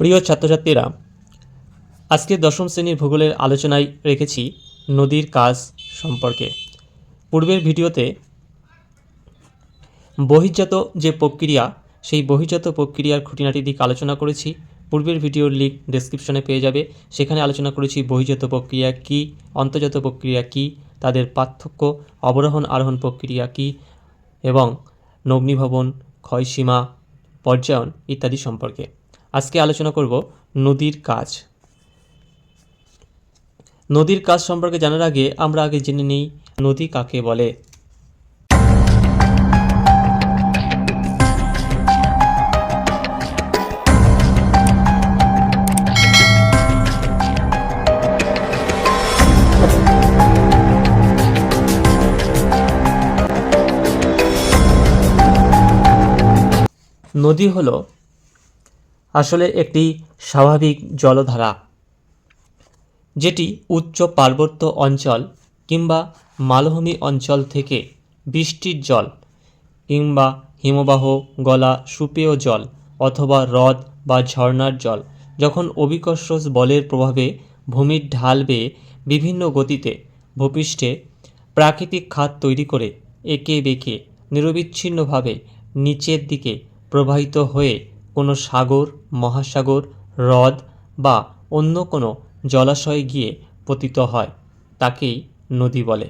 প্রিয় ছাত্রছাত্রীরা, আজকে দশম শ্রেণির ভূগোলের আলোচনায় রেখেছি নদীর কাজ সম্পর্কে। পূর্বের ভিডিওতে বহির্জাত যে প্রক্রিয়া, সেই বহির্জাত প্রক্রিয়ার খুঁটিনাটি দিক আলোচনা করেছি। পূর্বের ভিডিওর লিঙ্ক ডেসক্রিপশনে পেয়ে যাবে। সেখানে আলোচনা করেছি বহির্জাত প্রক্রিয়া কী, অন্তর্জাত প্রক্রিয়া কী, তাদের পার্থক্য, অবরোহণ আরোহণ প্রক্রিয়া কী এবং নগ্নিভবন, ক্ষয়সীমা, পর্যায়ন ইত্যাদি সম্পর্কে। আজকে আলোচনা করব নদীর কাজ। নদীর কাজ সম্পর্কে জানার আগে আমরা আগে জেনে নিই নদী কাকে বলে। নদী হলো আসলে একটি স্বাভাবিক জলধারা, যেটি উচ্চ পার্বত্য অঞ্চল কিংবা মালভূমি অঞ্চল থেকে বৃষ্টির জল কিংবা হিমবাহ, গলা, সুপেয় জল অথবা হ্রদ বা ঝর্ণার জল যখন অভিকর্ষ বলের প্রভাবে ভূমির ঢাল বেয়ে বিভিন্ন গতিতে ভূপৃষ্ঠে প্রাকৃতিক খাত তৈরি করে একে বেঁকে নিরবিচ্ছিন্নভাবে নিচের দিকে প্রবাহিত হয়ে কোনো সাগর, মহাসাগর, হ্রদ বা অন্য কোনো জলাশয়ে গিয়ে পতিত হয়, তাকেই নদী বলে।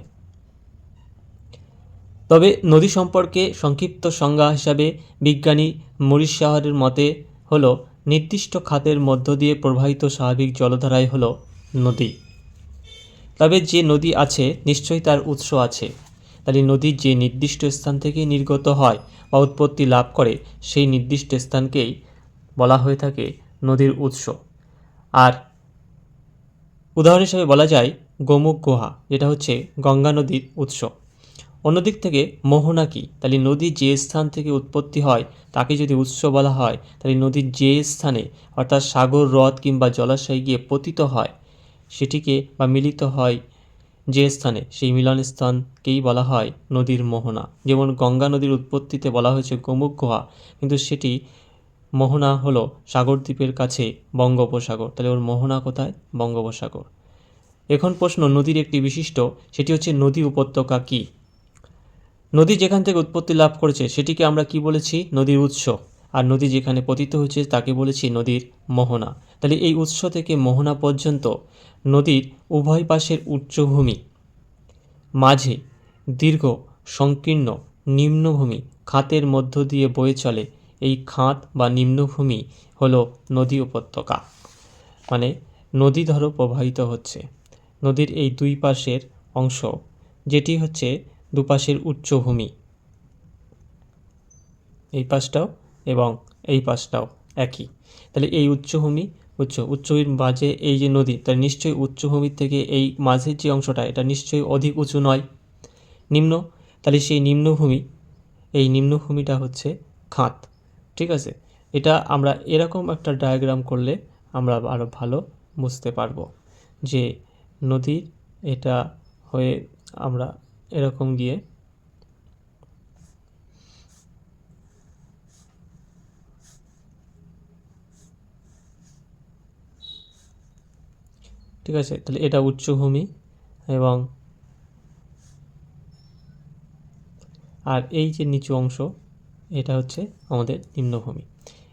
তবে নদী সম্পর্কে সংক্ষিপ্ত সংজ্ঞা হিসাবে বিজ্ঞানী মরিস শাহরের মতে হলো, নির্দিষ্ট খাতের মধ্য দিয়ে প্রবাহিত স্বাভাবিক জলধারাই হলো নদী। তবে যে নদী আছে, নিশ্চয়ই তার উৎস আছে। তাহলে নদী যে নির্দিষ্ট স্থান থেকে নির্গত হয় বা উৎপত্তি লাভ করে সেই নির্দিষ্ট স্থানকেই বলা হয়ে থাকে নদীর উৎস। আর উদাহরণ হিসেবে বলা যায় গোমুখ গুহা, যেটা হচ্ছে গঙ্গা নদীর উৎস। অন্যদিক থেকে মোহনা কি তাহলে নদী যে স্থান থেকে উৎপত্তি হয়, তাকে যদি উৎস বলা হয়, তাহলে নদীর যে স্থানে, অর্থাৎ সাগর, হ্রদ কিংবা জলাশয়ে গিয়ে পতিত হয়, সেটিকে বা মিলিত হয় যে স্থানে সেই মিলন স্থানকেই বলা হয় নদীর মোহনা। যেমন গঙ্গা নদীর উৎপত্তিতে বলা হয়েছে গোমুখ গুহা, কিন্তু সেটি মোহনা হলো সাগরদ্বীপের কাছে বঙ্গোপসাগর। তাহলে ওর মোহনা কোথায়? বঙ্গোপসাগর। এখন প্রশ্ন, নদীর একটি বিশিষ্ট, সেটি হচ্ছে নদী উপত্যকা কি? নদী যেখান থেকে উৎপত্তি লাভ করেছে, সেটিকে আমরা কি বলেছি? নদীর উৎস। আর নদী যেখানে পতিত হয়েছে তাকে বলেছি নদীর মোহনা। তাহলে এই উৎস থেকে মোহনা পর্যন্ত নদীর উভয় পাশের উচ্চভূমি, মাঝে দীর্ঘ, সংকীর্ণ, নিম্নভূমি, খাতের মধ্য দিয়ে বয়ে চলে। এই খাত বা নিম্নভূমি হলো নদী উপত্যকা। মানে নদী ধরো প্রবাহিত হচ্ছে। নদীর এই দুই পাশের অংশ, যেটি হচ্ছে দুপাশের উচ্চভূমি। এই পাশটাও এবং এই পাশটাও একই। তাহলে এই উচ্চভূমি, উচ্চ, উচ্চভূমির মাঝে এই যে নদী তার নিশ্চয়ই উচ্চভূমির থেকে এই মাঝের যে অংশটা, এটা নিশ্চয়ই অধিক উঁচু নয়। নিম্ন, তাহলে সেই নিম্নভূমি, এই নিম্নভূমিটা হচ্ছে খাত, ঠিক আছে? এটা আমরা এরকম একটা ডায়াগ্রাম করলে আমরা আরও ভালো বুঝতে পারব যে নদীর এটা হয়ে আমরা এরকম গিয়ে ঠিক আছে? তাহলে এটা উচ্চভূমি এবং আর এই যে নিচু অংশ, এটা হচ্ছে আমাদের নিম্নভূমি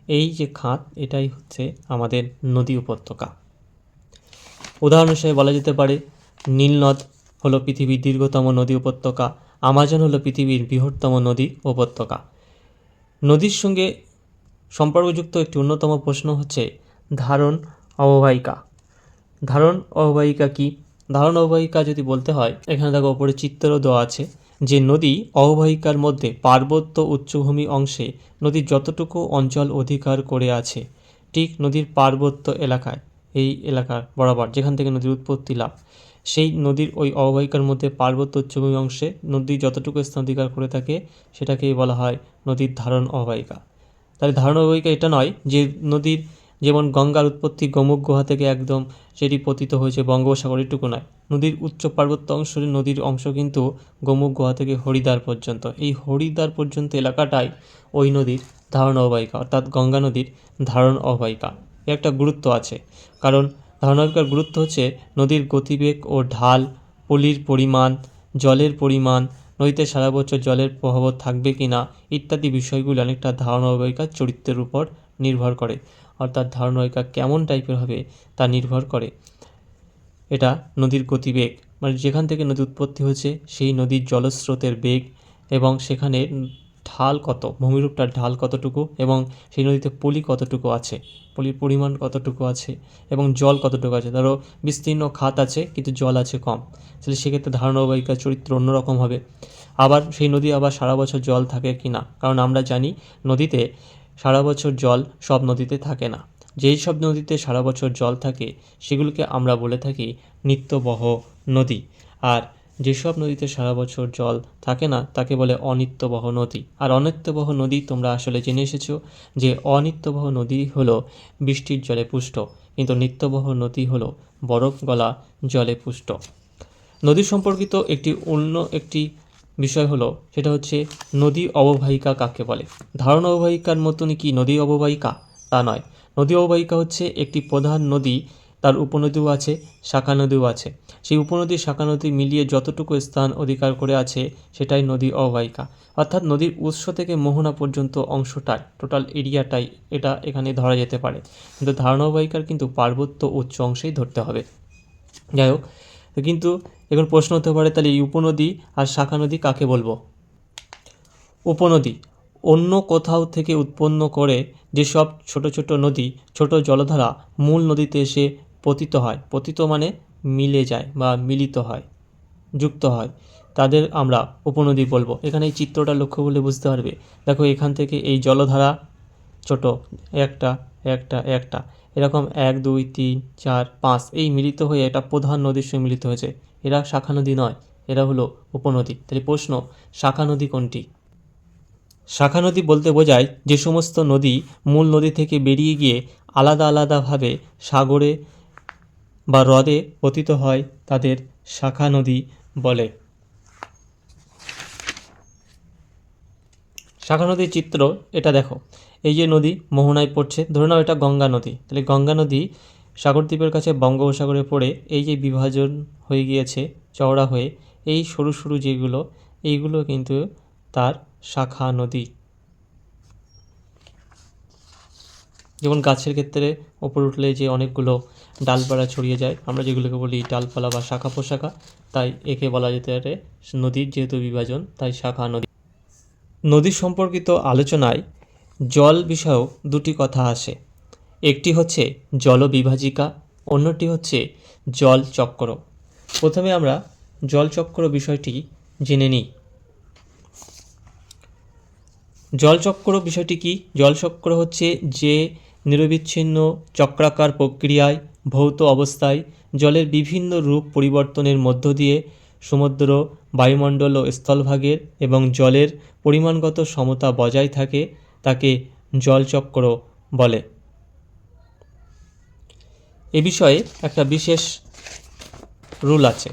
এই যে খাত, এটাই হচ্ছে আমাদের নদী উপত্যকা। উদাহরণ হিসেবে বলা যেতে পারে নীলনদ হলো পৃথিবীর দীর্ঘতম নদী উপত্যকা, আমাজন হলো পৃথিবীর বৃহত্তম নদী উপত্যকা। নদীর সঙ্গে সম্পর্কযুক্ত একটি অন্যতম প্রশ্ন হচ্ছে, ধারণ অববাহিকা। ধারণ অববাহিকা কি? ধারণ অববাহিকা যদি বলতে হয়, এখানে দেখো ওপরে চিত্রও দেওয়া আছে যে নদী অববাহিকার মধ্যে পার্বত্য উচ্চভূমি অংশে নদী যতটুকু অঞ্চল অধিকার করে আছে, ঠিক নদীর পার্বত্য এলাকায়, এই এলাকার বরাবর যেখান থেকে নদীর উৎপত্তি লাভ। সেই নদীর ওই অববাহিকার মধ্যে পার্বত্য উচ্চভূমি অংশে নদী যতটুকু স্থান অধিকার করে থাকে, সেটাকেই বলা হয় নদীর ধারণ অববাহিকা তাহলে ধারণ অববাহিকা এটা নয় যে নদীর যেমন গঙ্গার উৎপত্তি গোমুখ গুহা থেকে একদম সেটি পতিত হয়েছে বঙ্গোপসাগরের এটুকু নয়। নদীর উচ্চ পার্বত্য অংশের নদীর অংশ কিন্তু গোমুখ গুহা থেকে হরিদ্বার পর্যন্ত। এই হরিদ্বার পর্যন্ত এলাকাটাই ওই নদীর ধারণ অববাহিকা, অর্থাৎ গঙ্গা নদীর ধারণ এর একটা গুরুত্ব আছে, কারণ ধারণ ধারণাবিকার গুরুত্ব হচ্ছে নদীর গতিবেগ ও ঢাল, পলির পরিমাণ, জলের পরিমাণ, নদীতে সারা বছর জলের প্রভাব থাকবে কি না ইত্যাদি বিষয়গুলি অনেকটা ধারণাবিকার চরিত্রের উপর নির্ভর করে। অর্থাৎ ধারণাবিকা কেমন টাইপের হবে তা নির্ভর করে। এটা নদীর গতিবেগ মানে যেখান থেকে নদী উৎপত্তি হয়েছে সেই নদীর জলস্রোতের বেগ এবং সেখানে ঢাল কত, ভূমিরূপটার ঢাল কতটুকু এবং সেই নদীতে পলি কতটুকু আছে, পলির পরিমাণ কতটুকু আছে এবং জল কতটুকু আছে। ধরো বিস্তীর্ণ খাত আছে, কিন্তু জল আছে কম। তাহলে সেক্ষেত্রে ধারণাবাহিকার চরিত্র অন্যরকম হবে। আবার সেই নদী আবার সারা বছর জল থাকে কি না কারণ আমরা জানি নদীতে সারা বছর জল সব নদীতে থাকে না। যেই সব নদীতে সারা বছর জল থাকে, সেগুলোকে আমরা বলে থাকি নিত্যবহ নদী। আর যেসব নদীতে সারা বছর জল থাকে না, তাকে বলে অনিত্যবহ নদী। আর অনিত্যবহ নদী তোমরা আসলে জেনে এসেছ যে অনিত্যবহ নদী হলো বৃষ্টির জলে পুষ্ট, কিন্তু নিত্যবহ নদী হলো বরফ গলা জলে পুষ্ট। নদী সম্পর্কিত একটি অন্য একটি বিষয় হলো, সেটা হচ্ছে নদী অববাহিকা কাকে বলে? ধারণা অববাহিকার মতনই কি নদী অববাহিকা? তা নয়। নদী অববাহিকা হচ্ছে একটি প্রধান নদী, তার উপনদীও আছে, শাখা নদীও আছে। সেই উপনদী, শাখা নদী মিলিয়ে যতটুকু স্থান অধিকার করে আছে, সেটাই নদী অববাহিকা। অর্থাৎ নদীর উৎস থেকে মোহনা পর্যন্ত অংশটাই টোটাল এরিয়াটাই এটা এখানে ধরা যেতে পারে। কিন্তু ধারণা অববাহিকার কিন্তু পার্বত্য উচ্চ অংশেই ধরতে হবে। যাই হোক কিন্তু এখন প্রশ্ন হতে পারে, তাহলে এই উপনদী আর শাখা নদী কাকে বলব? উপনদী অন্য কোথাও থেকে উৎপন্ন করে যেসব ছোট ছোট নদী, ছোট জলধারা মূল নদীতে এসে পতিত হয়। পতিত মানে মিলে যায় বা মিলিত হয়, যুক্ত হয়। তাদের আমরা উপনদী বলব। এখানে এই চিত্রটা লক্ষ্য করলে বুঝতে পারবে। দেখো এখান থেকে এই জলধারা ছোট, একটা একটা একটা। এরকম এক, দুই, তিন, চার, পাঁচ। এই মিলিত হয়ে এটা প্রধান নদীর সঙ্গে মিলিত হয়েছে। এরা শাখা নদী নয়, এরা হলো উপনদী। তাহলে প্রশ্ন, শাখা নদী কোনটি? শাখা নদী বলতে বোঝায় যে সমস্ত নদী মূল নদী থেকে বেরিয়ে গিয়ে আলাদা আলাদাভাবে সাগরে বা হ্রদে পতিত হয় তাদের শাখা নদী বলে। শাখা নদীর চিত্র এটা দেখো। এই যে নদী মোহনায় পড়ছে, ধরে নাও এটা গঙ্গা নদী। তাহলে গঙ্গা নদী সাগরদ্বীপের কাছে বঙ্গোপসাগরে পড়ে এই যে বিভাজন হয়ে গিয়েছে, চওড়া হয়ে, এই সরু সরু যেগুলো, এইগুলো কিন্তু তার শাখা নদী। যেমন গাছের ক্ষেত্রে ওপর উঠলে যে অনেকগুলো ডালপালা ছড়িয়ে যায়, আমরা যেগুলোকে বলি ডালপালা বা শাখা পোশাখা, তাই একে বলা যেতে পারে নদীর যেহেতু বিভাজন, তাই শাখা নদী। নদী সম্পর্কিত আলোচনায় জল বিষয়ক দুটি কথা আসে। একটি হচ্ছে জলবিভাজিকা, অন্যটি হচ্ছে জল চক্র প্রথমে আমরা জলচক্র বিষয়টি জেনে নিই। জলচক্র বিষয়টি কি? জলচক্র হচ্ছে যে নিরবিচ্ছিন্ন চক্রাকার প্রক্রিয়ায় ভৌত অবস্থায় জলের বিভিন্ন রূপ পরিবর্তনের মধ্য দিয়ে সমুদ্র, বায়ুমণ্ডল ও স্থলভাগের এবং জলের পরিমাণগত সমতা বজায় থাকে তাকে জলচক্র বলে। এ বিষয়ে একটা বিশেষ রুল আছে।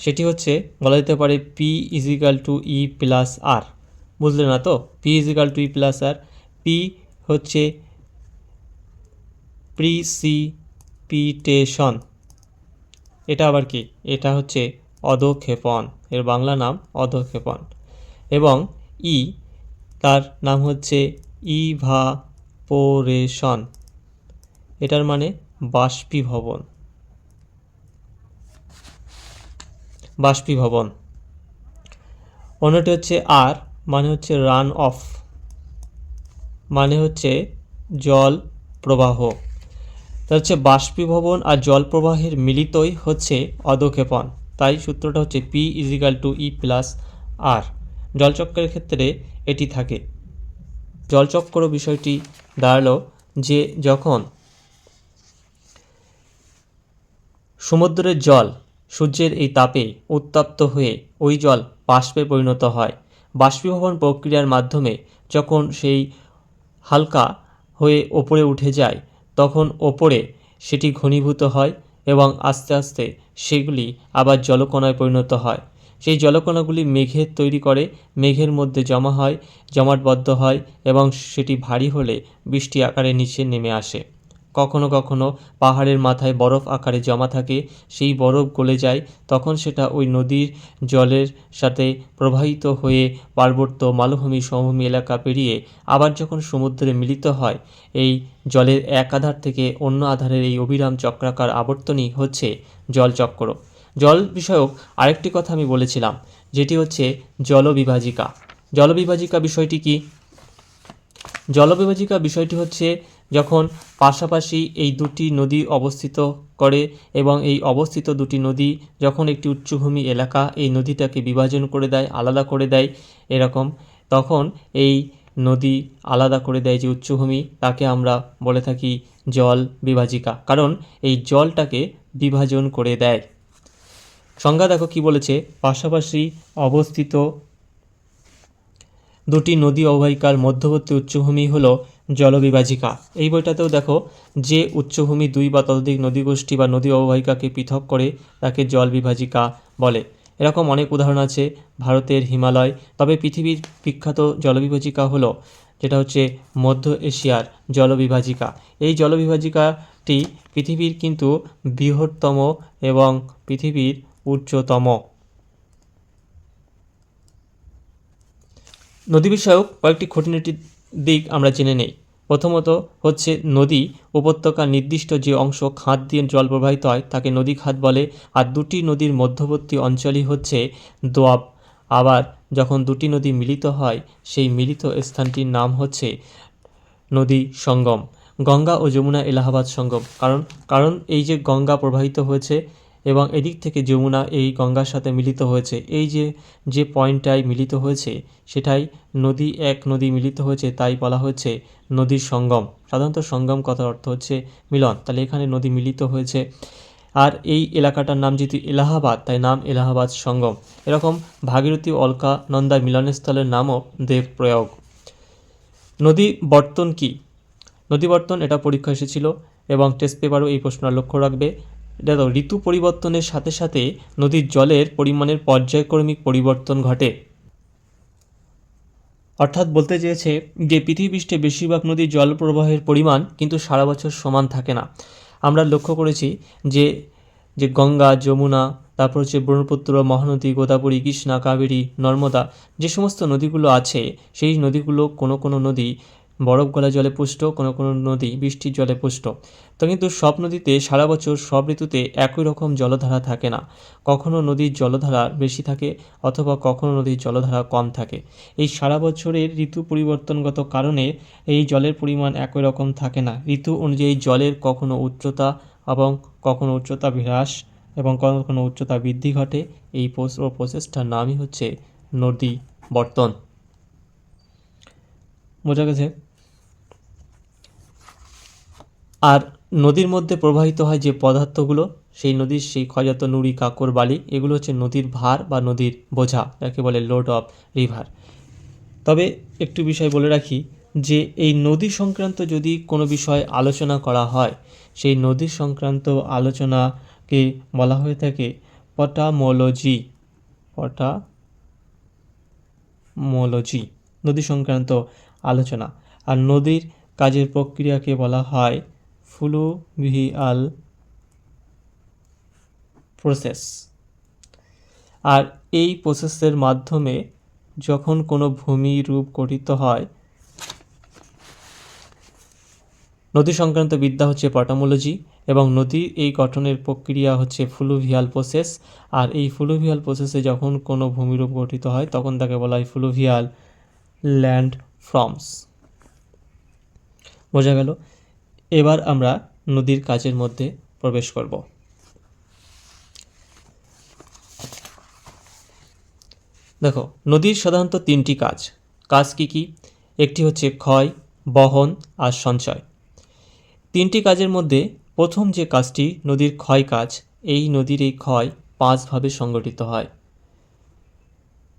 সেটি হচ্ছে, বলা যেতে পারে P equal to E plus R বুঝলে না তো? P equal to E plus R P হচ্ছে প্রিসিপিটেশন এটা আবার কি? এটা হচ্ছে অধক্ষেপণ। এর বাংলা নাম অধক্ষেপণ। এবং ই তার নাম হচ্ছে ইভাপোরেশন। এটার মানে বাষ্পীভবন। বাষ্পীভবন। অন্যটি হচ্ছে আর মানে হচ্ছে রান অফ মানে হচ্ছে জল প্রবাহ। তা হচ্ছে বাষ্পীভবন আর জল প্রবাহের মিলিতই হচ্ছে অধক্ষেপণ। তাই সূত্রটা হচ্ছে P equal to E plus R জলচক্রের ক্ষেত্রে এটি থাকে। জলচক্র বিষয়টি দাঁড়াল যে যখন সমুদ্রের জল সূর্যের এই তাপে উত্তপ্ত হয়ে ওই জল বাষ্পে পরিণত হয়, বাষ্পীভবন প্রক্রিয়ার মাধ্যমে যখন সেই হালকা হয়ে ওপরে উঠে যায়, তখন ওপরে সেটি ঘনীভূত হয় এবং আস্তে আস্তে সেগুলি আবার জলকণায় পরিণত হয়। সেই জলকণাগুলি মেঘের তৈরি করে, মেঘের মধ্যে জমা হয়, জমাটবদ্ধ হয় এবং সেটি ভারী হলে বৃষ্টি আকারে নিচে নেমে আসে। কখনো কখনো পাহাড়ের মাথায় বরফ আকারে জমা থাকে, সেই বরফ গলে যায়, তখন সেটা ওই নদীর জলের সাথে প্রবাহিত হয়ে পার্বত্য মালভূমি, সমভূমি এলাকা পেরিয়ে আবার যখন সমুদ্রে মিলিত হয়, এই জলের এক আধার থেকে অন্য আধারের এই অবিরাম চক্রাকার আবর্তনই হচ্ছে জলচক্র। জল বিষয়ক আরেকটি কথা আমি বলেছিলাম, যেটি হচ্ছে জলবিভাজিকা। জলবিভাজিকা বিষয়টি কি? জলবিভাজিকা বিষয়টি হচ্ছে যখন পাশাপাশি এই দুটি নদী অবস্থিত করে এবং এই অবস্থিত দুটি নদী যখন একটি উচ্চভূমি এলাকা এই নদীটাকে বিভাজন করে দেয়, আলাদা করে দেয় এরকম, তখন এই নদী আলাদা করে দেয় যে উচ্চভূমি, তাকে আমরা বলে থাকি জল বিভাজিকা কারণ এই জলটাকে বিভাজন করে দেয়। সংজ্ঞা দেখো কি বলেছে? পাশাপাশি অবস্থিত দুটি নদী অববাহিকার মধ্যবর্তী উচ্চভূমি হল জলবিভাজিকা। এই বইটাতেও দেখো, যে উচ্চভূমি দুই বা ততোধিক নদীগোষ্ঠী বা নদী অববাহিকাকে পৃথক করে তাকে জল বিভাজিকা বলে। এরকম অনেক উদাহরণ আছে ভারতের হিমালয়, তবে পৃথিবীর বিখ্যাত জলবিভাজিকা হলো, যেটা হচ্ছে মধ্য এশিয়ার জলবিভাজিকা। এই জলবিভাজিকাটি পৃথিবীর কিন্তু বৃহত্তম এবং পৃথিবীর উচ্চতম। নদী বিষয়ক কয়েকটি খুঁটিনাটির দিক আমরা জেনে নেই। প্রথমত হচ্ছে নদী উপত্যকার নির্দিষ্ট যে অংশ খাত দিয়ে জল প্রবাহিত হয়, তাকে নদী খাত বলে। আর দুটি নদীর মধ্যবর্তী অঞ্চলই হচ্ছে দোয়াব। আবার যখন দুটি নদী মিলিত হয়, সেই মিলিত স্থানটির নাম হচ্ছে নদী সঙ্গম। গঙ্গা ও যমুনা এলাহাবাদ সঙ্গম। কারণ কারণ এই যে গঙ্গা প্রবাহিত হয়েছে এবং এদিক থেকে যমুনা এই গঙ্গার সাথে মিলিত হয়েছে। এই যে যে পয়েন্টটায় মিলিত হয়েছে, সেটাই নদী এক নদী মিলিত হয়েছে, তাই বলা হয়েছে নদীর সঙ্গম। সাধারণত সঙ্গম কথার অর্থ হচ্ছে মিলন। তাহলে এখানে নদী মিলিত হয়েছে। আর এই এলাকাটার নাম যেহেতু এলাহাবাদ, তাই নাম এলাহাবাদ সঙ্গম। এরকম ভাগীরথী অলকা নন্দা মিলনস্থলের নামও দেবপ্রয়াগ নদী বর্তন কি? নদী বর্তন এটা পরীক্ষা এসেছিল এবং টেস্ট পেপারও এই প্রশ্নটা লক্ষ্য রাখবে। দেখো ঋতু পরিবর্তনের সাথে সাথে নদীর জলের পরিমাণের পর্যায়ক্রমিক পরিবর্তন ঘটে। অর্থাৎ বলতে চেয়েছে যে পৃথিবীপৃষ্ঠে বেশিরভাগ নদীর জল প্রবাহের পরিমাণ কিন্তু সারা বছর সমান থাকে না। আমরা লক্ষ্য করেছি যে যে গঙ্গা, যমুনা, তারপর হচ্ছে ব্রহ্মপুত্র, মহানদী, গোদাবরী, কৃষ্ণা, কাবেরী, নর্মদা যে সমস্ত নদীগুলো আছে, সেই নদীগুলো কোনো কোনো নদী বরফ গলা জলে পুষ্ট, কোনো কোনো নদী বৃষ্টির জলে পুষ্ট। তো কিন্তু সব নদীতে সারা বছর সব ঋতুতে একই রকম জলধারা থাকে না। কখনো নদীর জলধারা বেশি থাকে অথবা কখনো নদীর জলধারা কম থাকে। এই সারা বছরের ঋতু পরিবর্তনগত কারণে এই জলের পরিমাণ একই রকম থাকে না। ঋতু অনুযায়ী জলের কখনো উচ্চতা এবং কখনো উচ্চতা হ্রাস এবং কখনো কখনো উচ্চতা বৃদ্ধি ঘটে। এই প্রসেসটার নামই হচ্ছে নদী বর্তন। বোঝা গেছে? আর নদীর মধ্যে প্রবাহিত হয় যে পদার্থগুলো, সেই নদীর সেই ক্ষয়জাত নুড়ি, কাকর, বালি, এগুলো হচ্ছে নদীর ভার বা নদীর বোঝা, যাকে বলে লোড অফ রিভার তবে একটু বিষয় বলে রাখি যে এই নদী সংক্রান্ত যদি কোনো বিষয় আলোচনা করা হয়, সেই নদী সংক্রান্ত আলোচনাকে বলা হয়ে থাকে পটামোলজি। পটামোলজি, নদী সংক্রান্ত আলোচনা। আর নদীর কাজের প্রক্রিয়াকে বলা হয় ফ্লুভিয়াল প্রসেস। আর এই প্রসেসের মাধ্যমে যখন কোনো ভূমি রূপ গঠিত হয়, নদী সংক্রান্ত বিদ্যা হচ্ছে পটামোলজি এবং নদীর এই গঠনের প্রক্রিয়া হচ্ছে ফ্লুভিয়াল প্রসেস। আর এই ফ্লুভিয়াল প্রসেসে যখন কোনো ভূমিরূপ গঠিত হয়, তখন তাকে বলা হয় ফ্লুভিয়াল ল্যান্ড ফর্মস। বোঝা গেল? এবার আমরা নদীর কাজের মধ্যে প্রবেশ করব। দেখো, নদীর সাধারণত তিনটি কাজ। কাজ কি কি? একটি হচ্ছে ক্ষয়, বহন আর সঞ্চয়। তিনটি কাজের মধ্যে প্রথম যে কাজটি, নদীর ক্ষয় কাজ, এই নদীর এই ক্ষয় পাঁচভাবে সংগঠিত হয়।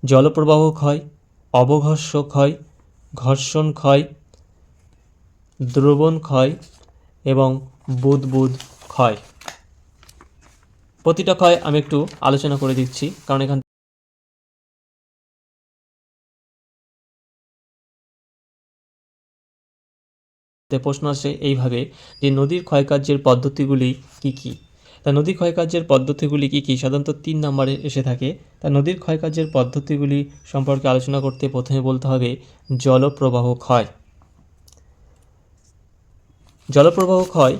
জলপ্রবাহ ক্ষয়, অবঘর্ষ ক্ষয়, ঘর্ষণ ক্ষয়, দ্রবণ ক্ষয় এবং বুদবুদ ক্ষয়। প্রতিটা ক্ষয় আমি একটু আলোচনা করে দিচ্ছি, কারণ এখান প্রশ্ন আসে এইভাবে যে নদীর ক্ষয়কার্যের পদ্ধতিগুলি কি কি? তা নদী ক্ষয়কার্যের পদ্ধতিগুলি কি কি? সাধারণত তিন নম্বরে এসে থাকে। তা নদীর ক্ষয়কার্যের পদ্ধতিগুলি সম্পর্কে আলোচনা করতে প্রথমে বলতে হবে জলপ্রবাহ ক্ষয়। জলপ্রবাহ ক্ষয়।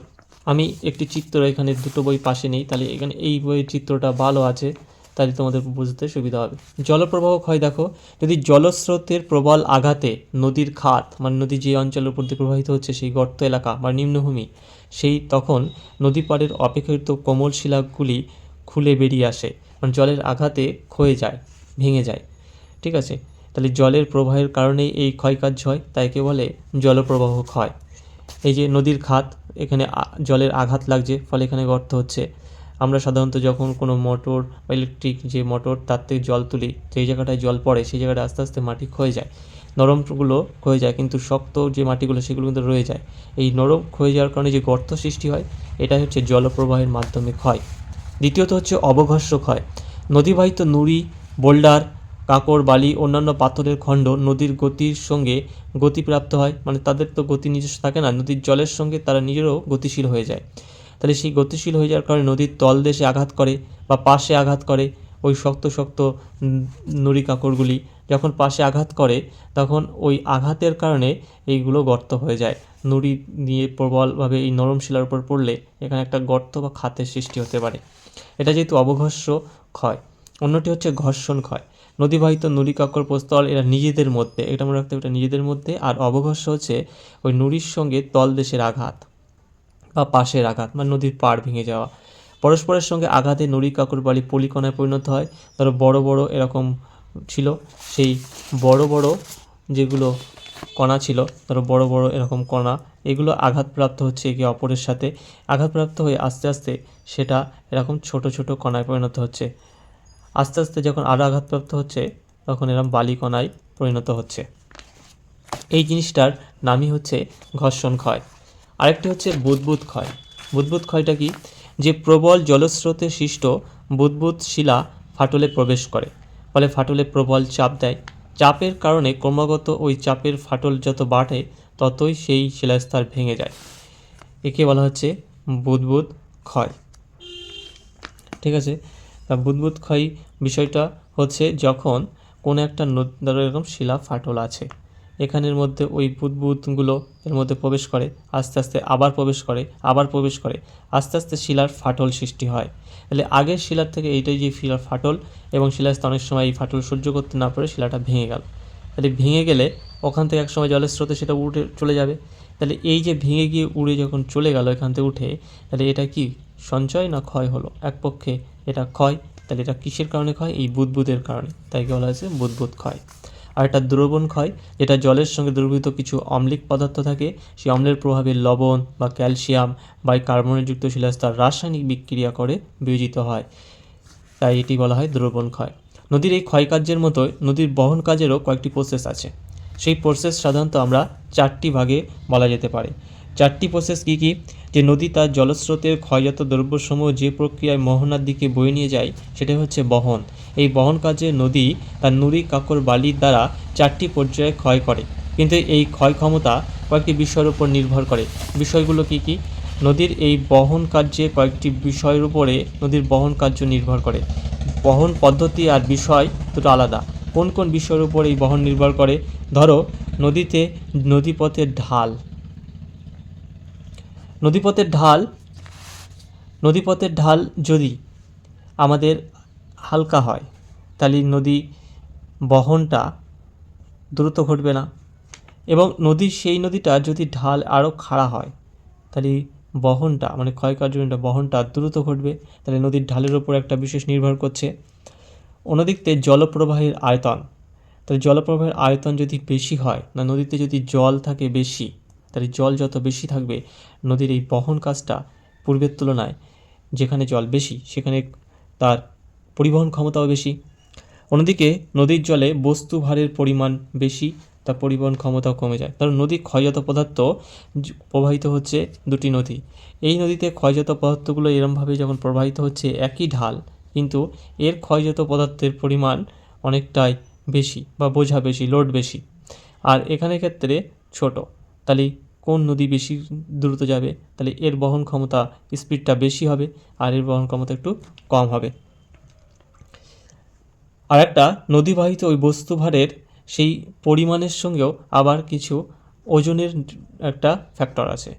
আমি একটি চিত্র এখানে দুটো বই পাশে নেই, তাহলে এখানে এই বইয়ের চিত্রটা ভালো আছে, তাহলে তোমাদের বুঝতে সুবিধা হবে। জলপ্রবাহ ক্ষয় দেখো, যদি জলস্রোতের প্রবল আঘাতে নদীর খাত মানে নদী যে অঞ্চলের উপর দিয়ে প্রবাহিত হচ্ছে, সেই গর্ত এলাকা বা নিম্নভূমি, সেই তখন নদী পাড়ের অপেক্ষাকৃত কোমল শিলাগুলি খুলে বেরিয়ে আসে মানে জলের আঘাতে ক্ষয়ে যায়, ভেঙে যায়, ঠিক আছে? তাহলে জলের প্রবাহের কারণেই এই ক্ষয়কার্য হয়, তাই একে বলে জলপ্রবাহ ক্ষয়। এই যে নদীর খাত, এখানে জলের আঘাত লাগছে, ফলে এখানে গর্ত হচ্ছে। আমরা সাধারণত যখন কোনো মোটর বা ইলেকট্রিক যে মোটর, তার থেকে জল তুলি, যেই জায়গাটায় জল পড়ে, সেই জায়গাটা আস্তে আস্তে মাটি ক্ষয়ে যায়। নরমগুলো ক্ষয়ে যায়, কিন্তু শক্ত যে মাটিগুলো, সেগুলো কিন্তু রয়ে যায়। এই নরম ক্ষয়ে যাওয়ার কারণে যে গর্ত সৃষ্টি হয়, এটাই হচ্ছে জলপ্রবাহের মাধ্যমে ক্ষয়। দ্বিতীয়ত হচ্ছে অবঘর্ষ ক্ষয়। নদীবাহিত নুড়ি, বোল্ডার কাঁকড়, বালি, অন্যান্য পাথরের খণ্ড নদীর গতির সঙ্গে গতিপ্রাপ্ত হয়। মানে তাদের তো গতি নিজস্ব থাকে না, নদীর জলের সঙ্গে তারা নিজেরও গতিশীল হয়ে যায়। তাহলে সেই গতিশীল হয়ে যাওয়ার কারণে নদীর তলদেশে আঘাত করে বা পাশে আঘাত করে ওই শক্ত শক্ত নুড়ি কাঁকড়গুলি। যখন পাশে আঘাত করে, তখন ওই আঘাতের কারণে এইগুলো গর্ত হয়ে যায়। নুড়ি দিয়ে প্রবলভাবে এই নরম শিলার উপর পড়লে এখানে একটা গর্ত বা খাতের সৃষ্টি হতে পারে। এটা যেহেতু অবঘর্ষ ক্ষয়, অন্যটি হচ্ছে ঘর্ষণ ক্ষয়। নদীবাহিত নুড়ি কাকর প্রস্তল এরা নিজেদের মধ্যে, এটা মনে রাখতে হবে, এটা নিজেদের মধ্যে, আর অবঘর্ষ হচ্ছে ওই নুড়ির সঙ্গে তলদেশের আঘাত বা পাশের আঘাত মানে নদীর পাড় ভেঙে যাওয়া। পরস্পরের সঙ্গে আঘাতে নুড়ি কাকর বালি পলিকণায় পরিণত হয়। ধরো বড় বড় এরকম ছিল, সেই বড় বড় যেগুলো কণা ছিল, ধরো বড় বড় এরকম কণা, এগুলো আঘাতপ্রাপ্ত হচ্ছে একে অপরের সাথে। আঘাতপ্রাপ্ত হয়ে আস্তে আস্তে সেটা এরকম ছোট ছোট কণায় পরিণত হচ্ছে। আস্তে আস্তে যখন আরও আঘাতপ্রাপ্ত হচ্ছে, তখন এরকম বালিকণায় পরিণত হচ্ছে। এই জিনিসটার নামই হচ্ছে ঘর্ষণ ক্ষয়। আরেকটি হচ্ছে বুদবুদ ক্ষয়। বুদবুদ ক্ষয়টা কি? যে প্রবল জলস্রোতে সৃষ্ট বুদবুদ শিলা ফাটলে প্রবেশ করে। ফলে ফাটলে প্রবল চাপ দেয়। চাপের কারণে ক্রমাগত ওই চাপের ফাটল যত বাড়ে, ততই সেই শিলাস্তর ভেঙে যায়। একে বলা হচ্ছে বুদবুদ ক্ষয়। ঠিক আছে? তা ক্ষয় বিষয়টা হচ্ছে যখন কোনো একটা নদ ধরো এরকম শিলা ফাটল আছে, এখানের মধ্যে ওই বুদবুদগুলো এর মধ্যে প্রবেশ করে, আস্তে আস্তে আবার প্রবেশ করে, আবার প্রবেশ করে, আস্তে আস্তে শিলার ফাটল সৃষ্টি হয়। তাহলে আগের শিলার থেকে এইটাই যে শিলার ফাটল এবং শিলাস্ত অনেক সময় এই ফাটল সহ্য করতে না পারে শিলাটা ভেঙে গেল। তাহলে ভেঙে গেলে ওখান থেকে এক সময় জলের স্রোতে সেটা উঠে চলে যাবে। তাহলে এই যে ভেঙে গিয়ে উড়ে যখন চলে গেল এখান থেকে উঠে, তাহলে এটা কি সঞ্চয় না ক্ষয় হলো? এক পক্ষে এটা ক্ষয় তাহলে এটা কিসের কারণে ক্ষয়? এই বুদবুদের কারণে। তাই কি বলা হয়েছে বুদবুদ ক্ষয়। আর একটা দ্রবণ ক্ষয়, যেটা জলের সঙ্গে দ্রবীভূত কিছু অম্লিক পদার্থ থাকে, সেই অম্লের প্রভাবে লবণ বা ক্যালসিয়াম বা কার্বনেটযুক্ত শিলাস্তর রাসায়নিক বিক্রিয়া করে বিয়োজিত হয়। তাই এটি বলা হয় দ্রবণ ক্ষয়। নদীর এই ক্ষয়কার্যের মতো নদীর বহন কাজেরও কয়েকটি প্রসেস আছে। সেই প্রসেস সাধারণত আমরা চারটি ভাগে বলা যেতে পারে। চারটি প্রসেস কী কী? যে নদী তার জলস্রোতের ক্ষয়জাত দ্রব্যসমূহ যে প্রক্রিয়ায় মোহনার দিকে বয়ে নিয়ে যায়, সেটা হচ্ছে বহন। এই বহন কাজে নদী তার নুড়ি, কাকর বালির দ্বারা চারটি পর্যায়ে ক্ষয় করে। কিন্তু এই ক্ষয় ক্ষমতা কয়েকটি বিষয়ের উপর নির্ভর করে। বিষয়গুলো কি কি? নদীর এই বহন কার্যে কয়েকটি বিষয়ের উপরে নদীর বহন কার্য নির্ভর করে। বহন পদ্ধতি আর বিষয় দুটো আলাদা। কোন কোন বিষয়ের উপর এই বহন নির্ভর করে? ধরো, নদীতে নদীপথের ঢাল। নদীপথের ঢাল নদীপথের ঢাল যদি আমাদের হালকা হয়, তাহলে নদী বহনটা দ্রুত ঘটবে না। এবং নদী, সেই নদীটা যদি ঢাল আরও খাড়া হয়, তাহলে বহনটা মানে ক্ষয়কার্যটা বহনটা দ্রুত ঘটবে। তাহলে নদীর ঢালের উপর একটা বিশেষ নির্ভর করছে। অন্যদিক থেকে জলপ্রবাহের আয়তন, তাহলে জলপ্রবাহের আয়তন যদি বেশি হয়, না, নদীতে যদি জল থাকে বেশি তাহলে জল যত বেশি থাকবে, নদীর এই বহন কাজটা পূর্বের তুলনায় যেখানে জল বেশি, সেখানে তার পরিবহন ক্ষমতাও বেশি। অন্যদিকে নদীর জলে বস্তু ভারের পরিমাণ বেশি, তার পরিবহন ক্ষমতাও কমে যায়। কারণ নদীর ক্ষয়জাত পদার্থ প্রবাহিত হচ্ছে দুটি নদী। এই নদীতে ক্ষয়জাত পদার্থগুলো এরমভাবে যখন প্রবাহিত হচ্ছে একই ঢাল, কিন্তু এর ক্ষয়জাত পদার্থের পরিমাণ অনেকটাই বেশি বা বোঝা বেশি, লোড বেশি। আর এখানে ক্ষেত্রে ছোট। তাহলে কোন নদী বেশি দ্রুত যাবে? তাহলে এর বহন ক্ষমতা স্পিডটা বেশি হবে আর এর বহন ক্ষমতা একটু কম হবে। আর একটা নদীবাহিত ওই বস্তুভারের সেই পরিমাণের সঙ্গেও আবার কিছু ওজনের একটা ফ্যাক্টর আছে।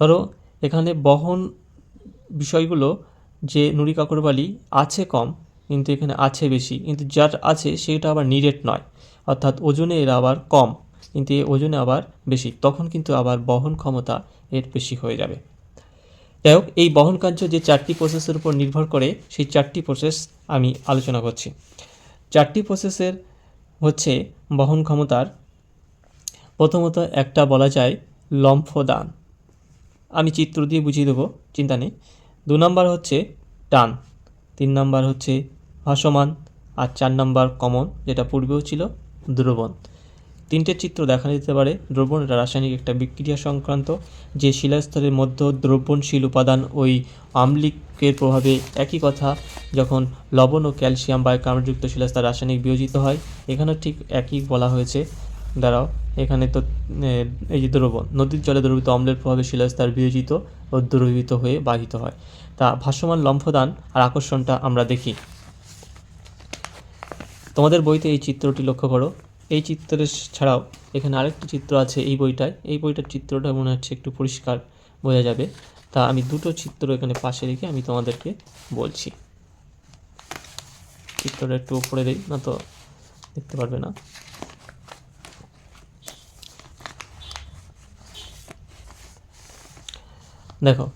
ধরো, এখানে বহন বিষয়গুলো যে নুড়ি কাকর বালি আছে কম, কিন্তু এখানে আছে বেশি, কিন্তু যার আছে সেটা আবার নিরেট নয়। অর্থাৎ ওজনে এর আবার কম। কিন্তু এ ওজনে আবার বেশি, তখন কিন্তু আবার বহন ক্ষমতা এর বেশি হয়ে যাবে। যাই হোক, এই বহন কার্য যে চারটি প্রসেসের উপর নির্ভর করে, সেই চারটি প্রসেস আমি আলোচনা করছি। চারটি প্রসেসের হচ্ছে বহন ক্ষমতার। প্রথমত একটা বলা যায় লম্ফদান। আমি চিত্র দিয়ে বুঝিয়ে দেবো, চিন্তা নেই। দু নম্বর হচ্ছে টান, তিন নম্বর হচ্ছে ভাসমান, আর চার নম্বর কমন, যেটা পূর্বেও ছিল দ্রবণ তিনটে চিত্র দেখা যেতে পারে। দ্রবণ এটা রাসায়নিক একটা বিক্রিয়া সংক্রান্ত, যে শিলাস্তরের মধ্য দ্রবণশীল উপাদান ওই আম্লিকের প্রভাবে একই কথা, যখন লবণ ও ক্যালসিয়াম বাইকার্বনযুক্ত শিলাস্তর রাসায়নিক বিয়োজিত হয়, এখানেও ঠিক একই বলা হয়েছে। দাঁড়াও, এখানে তো এই যে দ্রবণ, নদীর জলে দ্রবিত অম্লের প্রভাবে শিলাস্তর বিয়োজিত ও দ্রবীত হয়ে বাহিত হয়। তা ভাসমান লম্ফদান আর আকর্ষণটা আমরা দেখি। তোমাদের বইতে এই চিত্রটি লক্ষ্য করো। এই চিত্রের ছাড়াও এখানে আরেকটি চিত্র আছে এই বইটায়। এই বইটার চিত্রটা মনে হচ্ছে একটু পরিষ্কার বোঝা যাবে। তা আমি দুটো চিত্র এখানে পাশে রেখে আমি তোমাদেরকে বলছি। চিত্রটা একটু উপরে দিই, না তো দেখতে পারবে না। দেখো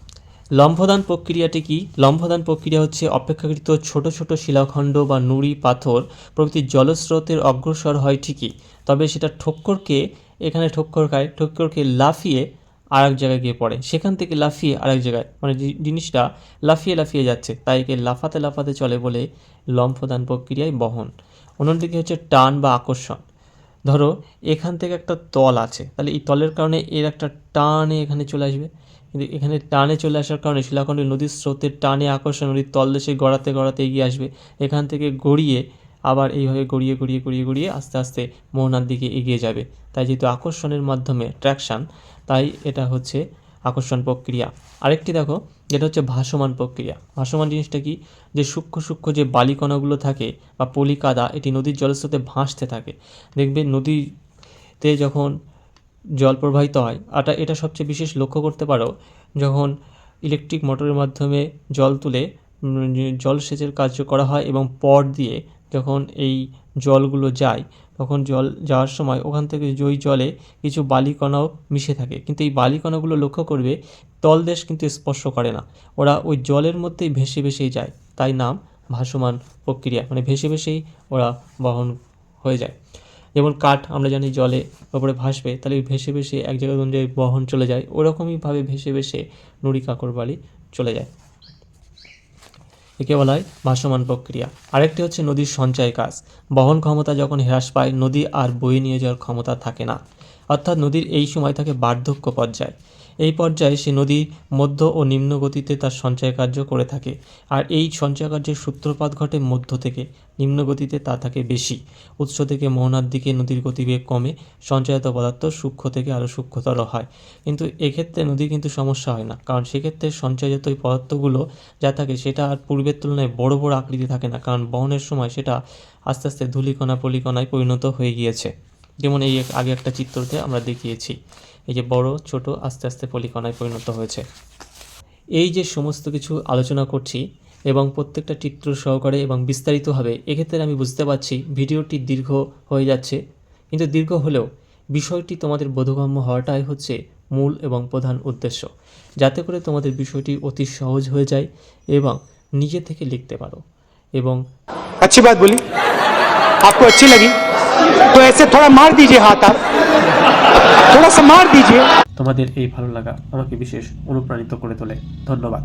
লম্ফদান প্রক্রিয়াটি কি? লম্ফদান প্রক্রিয়া হচ্ছে অপেক্ষাকৃত ছোট ছোট শিলাখণ্ড বা নুড়ি পাথর প্রভৃতি জলস্রোতের অগ্রসর হয় ঠিকই। তবে সেটা ঠক্করকে, এখানে ঠক্কর খায় ঠক্করকে লাফিয়ে আর এক জায়গায় গিয়ে পড়ে। সেখান থেকে লাফিয়ে আরেক জায়গায় মানে জিনিসটা লাফিয়ে লাফিয়ে যাচ্ছে। তাই একে লাফাতে লাফাতে চলে বলে লম্ফদান প্রক্রিয়ায় বহন। অন্যদিকে হচ্ছে টান বা আকর্ষণ। ধরো, এখান থেকে একটা তল আছে। তাহলে এই তলের কারণে এর একটা টানে এখানে চলে আসবে। কিন্তু এখানে টানে চলে আসার কারণে শিলাখণ্ডের নদীর স্রোতের টানে আকর্ষণ, নদীর তলদেশে গড়াতে গড়াতে এগিয়ে আসবে। এখান থেকে গড়িয়ে আবার এইভাবে গড়িয়ে গড়িয়ে গড়িয়ে গড়িয়ে আস্তে আস্তে মোহনার দিকে এগিয়ে যাবে। তাই যেহেতু আকর্ষণের মাধ্যমে ট্র্যাকশান তাই এটা হচ্ছে আকর্ষণ প্রক্রিয়া। আরেকটি দেখো, যেটা হচ্ছে ভাসমান প্রক্রিয়া। ভাসমান জিনিসটা কি? যে সূক্ষ্ম সূক্ষ্ম যে বালিকণাগুলো থাকে বা পলিকাদা, এটি নদীর জলস্রোতে ভাসতে থাকে। দেখবে নদীতে যখন জল প্রবাহিত হয়। আটা, এটা সবচেয়ে বিশেষ লক্ষ্য করতে পারো যখন ইলেকট্রিক মোটরের মাধ্যমে জল তুলে জলসেচের কার্য করা হয় এবং পট দিয়ে যখন এই জলগুলো যায়, তখন জল যাওয়ার সময় ওখান থেকে ওই জলে কিছু বালিকণাও মিশে থাকে। কিন্তু এই বালিকণাগুলো লক্ষ্য করবে তলদেশ কিন্তু স্পর্শ করে না। ওরা ওই জলের মধ্যেই ভেসে ভেসেই যায়। তাই নাম ভাসমান প্রক্রিয়া। মানে ভেসে ভেসেই ওরা বহন হয়ে যায়। যেমন কাঠ আমরা জানি জলে ওপরে ভাসবে, তাহলে ভেসে ভেসে এক জায়গায় অন্য জায়গায় বহন চলে যায়। ওরকমইভাবে ভেসে ভেসে নুড়ি কাকর বালি চলে যায়। একে বলা হয় ভাসমান প্রক্রিয়া। আরেকটি হচ্ছে নদীর সঞ্চয় কাজ। বহন ক্ষমতা যখন হ্রাস পায়, নদী আর বয়ে নিয়ে যাওয়ার ক্ষমতা থাকে না। অর্থাৎ নদীর এই সময় থাকে বার্ধক্য পর্যায়। এই পর্যায়ে সে নদীর মধ্য ও নিম্ন গতিতে তার সঞ্চয় কার্য করে থাকে। আর এই সঞ্চয় কার্যের সূত্রপাত ঘটে মধ্য থেকে। নিম্ন গতিতে তা থাকে বেশি। উৎস থেকে মোহনার দিকে নদীর গতিবেগ কমে। সঞ্চয়িত পদার্থ সূক্ষ্ম থেকে আরও সূক্ষ্মতর হয়। কিন্তু এক্ষেত্রে নদীর কিন্তু সমস্যা হয় না। কারণ সেক্ষেত্রে সঞ্চয়জাত ওই পদার্থগুলো যা থাকে সেটা আর পূর্বের তুলনায় বড় বড় আকৃতি থাকে না। কারণ বহনের সময় সেটা আস্তে আস্তে ধূলিকণা পলিকণায় পরিণত হয়ে গিয়েছে। যেমন এই আগে একটা চিত্রতে আমরা দেখিয়েছি। এই যে বড় ছোট আস্তে আস্তে পলিকণায় পরিণত হয়েছে এই যে সমস্ত কিছু আলোচনা করছি এবং প্রত্যেকটা চিত্র সহকারে এবং বিস্তারিতভাবে এক্ষেত্রে আমি বুঝতে পারছি ভিডিওটি দীর্ঘ হয়ে যাচ্ছে কিন্তু দীর্ঘ হলেও বিষয়টি তোমাদের বোধগম্য হওয়াটাই হচ্ছে মূল এবং প্রধান উদ্দেশ্য যাতে করে তোমাদের বিষয়টি অতি সহজ হয়ে যায় এবং নিজে থেকে লিখতে পারো এবং अच्छी बात बोली आपको अच्छी लगी तो ऐसे थोड़ा मार दीजिए हाथ आप थोड़ा सा मार दीजिए তোমাদের এই ভালো লাগা আমাকে বিশেষ অনুপ্রাণিত করে তোলে ধন্যবাদ